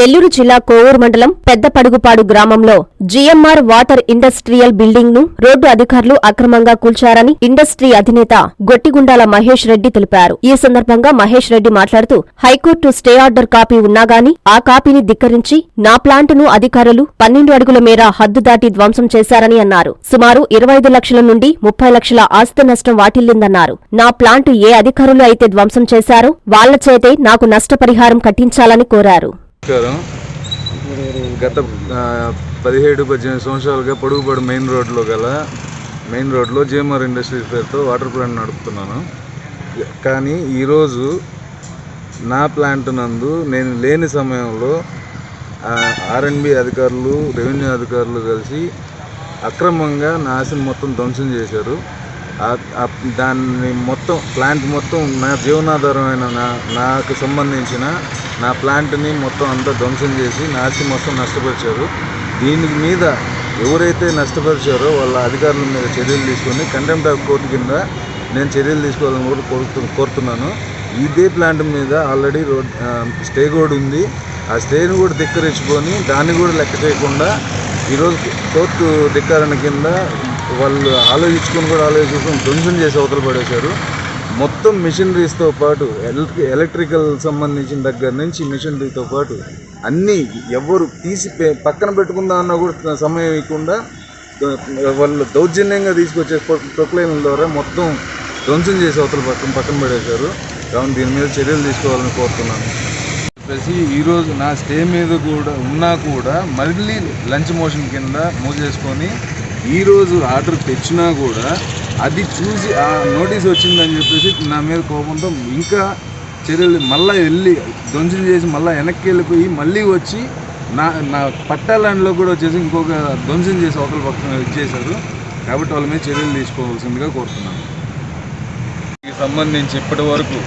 నెల్లూరు జిల్లా కోవూరు మండలం పెద్దపడుగుపాడు గ్రామంలో జీఎంఆర్ వాటర్ ఇండస్ట్రియల్ బిల్డింగ్ను రోడ్డు అధికారులు అక్రమంగా కూల్చారని ఇండస్ట్రీ అధినేత గొట్టిగుండాల మహేష్ రెడ్డి తెలిపారు. ఈ సందర్భంగా మహేష్ రెడ్డి మాట్లాడుతూ high court stay order copy ఉన్నాగాని ఆ కాపీని ధిక్కరించి నా ప్లాంటును అధికారులు పన్నెండు అడుగుల మేర హద్దు దాటి ధ్వంసం చేశారని అన్నారు. సుమారు ఇరవై ఐదు లక్షల నుండి ముప్పై లక్షల ఆస్తి నష్టం వాటిల్లిందన్నారు. నా ప్లాంటు ఏ అధికారులు అయితే ధ్వంసం చేశారో వాళ్ళ చేతే నాకు నష్టపరిహారం కట్టించాలని కోరారు. నమస్కారం. గత పదిహేడు పద్దెనిమిది సంవత్సరాలుగా పొడుగుపాడు మెయిన్ రోడ్లో గల మెయిన్ రోడ్లో జేఎంఆర్ ఇండస్ట్రీస్ పేరుతో వాటర్ ప్లాంట్ నడుపుతున్నాను. కానీ ఈరోజు నా ప్లాంట్ నందు నేను లేని సమయంలో ఆర్ఎండ్బి అధికారులు రెవెన్యూ అధికారులు కలిసి అక్రమంగా నా ఆశను మొత్తం ధ్వంసం చేశారు. దాన్ని మొత్తం ప్లాంట్ మొత్తం నా జీవనాధారమైన నా నాకు సంబంధించిన నా ప్లాంట్ని మొత్తం అంతా ధ్వంసం చేసి నాసి మొత్తం నష్టపరిచారు. దీని మీద ఎవరైతే నష్టపరిచారో వాళ్ళ అధికారుల మీద చర్యలు తీసుకొని కంటెంప్ట్ ఆఫ్ కోర్టు కింద నేను చర్యలు తీసుకోవాలని కూడా కోరుతు కోరుతున్నాను. ఇదే ప్లాంట్ మీద ఆల్రెడీ రోడ్ స్టే కూడా ఉంది. ఆ స్టేని కూడా ధిక్కరించుకొని దాన్ని కూడా లెక్క చేయకుండా ఈరోజు కోర్టు ధిక్కారణ కింద వాళ్ళు ఆలోచించుకొని కూడా ఆలోచించుకొని ధ్వంసం చేసి అవతల పడేశారు. మొత్తం మిషనరీస్తో పాటు ఎలక్ట్రి ఎలక్ట్రికల్ సంబంధించిన దగ్గర నుంచి మిషనరీతో పాటు అన్నీ ఎవరు తీసి పె- పక్కన పెట్టుకుందా అన్న కూడా సమయం ఇవ్వకుండా వాళ్ళు దౌర్జన్యంగా తీసుకొచ్చే ప్రొక్లైన్ల ద్వారా మొత్తం ధ్వంసం చేసి అవతల పక్కన పక్కన పడేశారు. కావున దీని మీద చర్యలు తీసుకోవాలని కోరుతున్నాను. చెప్పేసి ఈరోజు నా స్టే మీద కూడా ఉన్నా కూడా మళ్ళీ లంచ్ మోషన్ కింద మూవ్ చేసుకొని ఈరోజు ఆర్డర్ తెచ్చినా కూడా అది చూసి ఆ నోటీస్ వచ్చిందని చెప్పేసి నా మీద కోపంతో ఇంకా చర్యలు మళ్ళీ వెళ్ళి ధ్వంసం చేసి మళ్ళీ వెనక్కి వెళ్ళిపోయి మళ్ళీ వచ్చి నా నా పట్టా కూడా వచ్చేసి ఇంకొక ధ్వంసం చేసి ఒకరి పక్కన ఇచ్చేశారు. కాబట్టి వాళ్ళ మీద చర్యలు తీసుకోవాల్సిందిగా కోరుతున్నాను. దీనికి సంబంధించి ఇప్పటి వరకు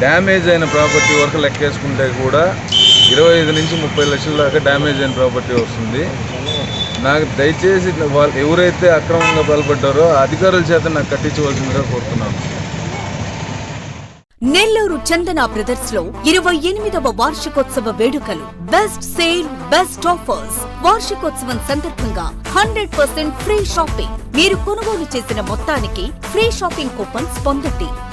డ్యామేజ్ అయిన ప్రాపర్టీ వరకు లెక్కేసుకుంటే కూడా ఇరవై ఐదు నుంచి ముప్పై లక్షల దాకా డ్యామేజ్ అయిన ప్రాపర్టీ వస్తుంది. నాకు దయచేసి వాళ్ళు ఎవరైతే అక్రమంగా పాల్పడ్డారో అధికారుల చేత నాకు కట్టించవలసిందిగా కోరుతున్నాను. నెల్లూరు చందన బ్రదర్స్లో ఇరవై ఎనిమిదవ వార్షికోత్సవ వేడుకలు. Best sale best offers. వార్షికోత్సవం సందర్భంగా హండ్రెడ్ పర్సెంట్ ఫ్రీ షాపింగ్. మీరు కొనుగోలు చేసిన మొత్తానికి ఫ్రీ షాపింగ్ కూపన్స్ పొందండి.